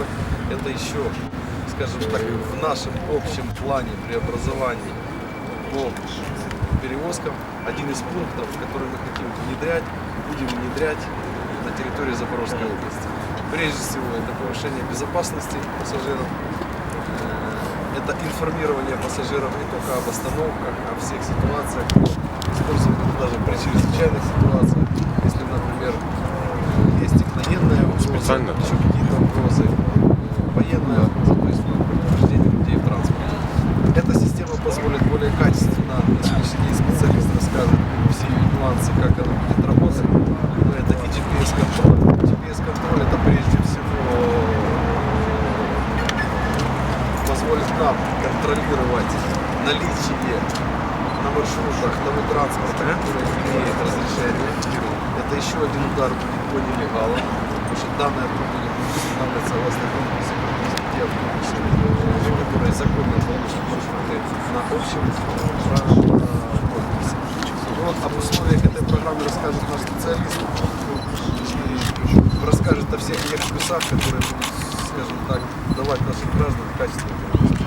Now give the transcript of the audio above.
перевозок. Это еще, скажем так, в нашем общем плане преобразований по перевозкам один из пунктов, который мы хотим внедрять, будем внедрять на территории Запорожской области. Прежде всего, это повышение безопасности пассажиров, Э, это информирование пассажиров не только об остановках, о всех ситуациях, это даже при чрезвычайных ситуациях. Если, например, э, есть техногенная угроза, Специально? Угрозы, э, то есть ну, предупреждение людей в транспорте. Эта система позволит более качественно, на следующий день специалист расскажет все ее нюансы, как она будет работать. Это и GPS-контроль. GPS-контроль это прежде всего позволит нам контролировать наличие на маршрутах того транспорта, который имеет разрешение. Это еще один удар будет по нелегалам, потому что данные автомобили будут устанавливаться в основном те э, которые законно получат маршруты на общем правильном конкурсе. Вот об условиях этой программы расскажет наш специалист и расскажет о всех тех плюсах, которые будут, скажем так, давать нашим гражданам качественную